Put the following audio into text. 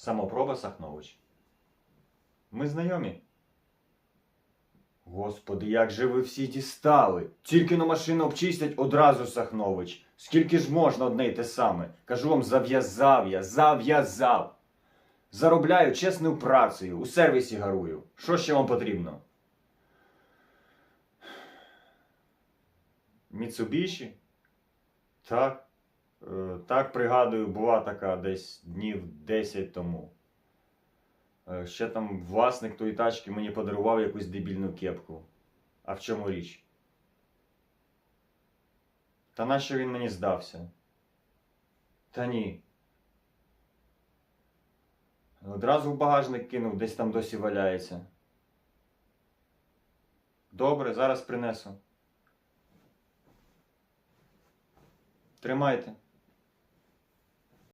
Самопроба Сахнович. Ми знайомі. Господи, як же ви всі дістали? Тільки на машину обчистять одразу Сахнович. Скільки ж можна одне й те саме? Кажу вам, зав'язав я, зав'язав. Заробляю чесною працею, у сервісі гарую. Що ще вам потрібно? Міцубіші? Так. Е, так, пригадую, була така десь днів 10 тому. Е, Ще там власник тої тачки мені подарував якусь дебільну кепку. А в чому річ? Та нащо він мені здався? Та ні. Одразу в багажник кинув, десь там досі валяється. Добре, зараз принесу. Тримайте.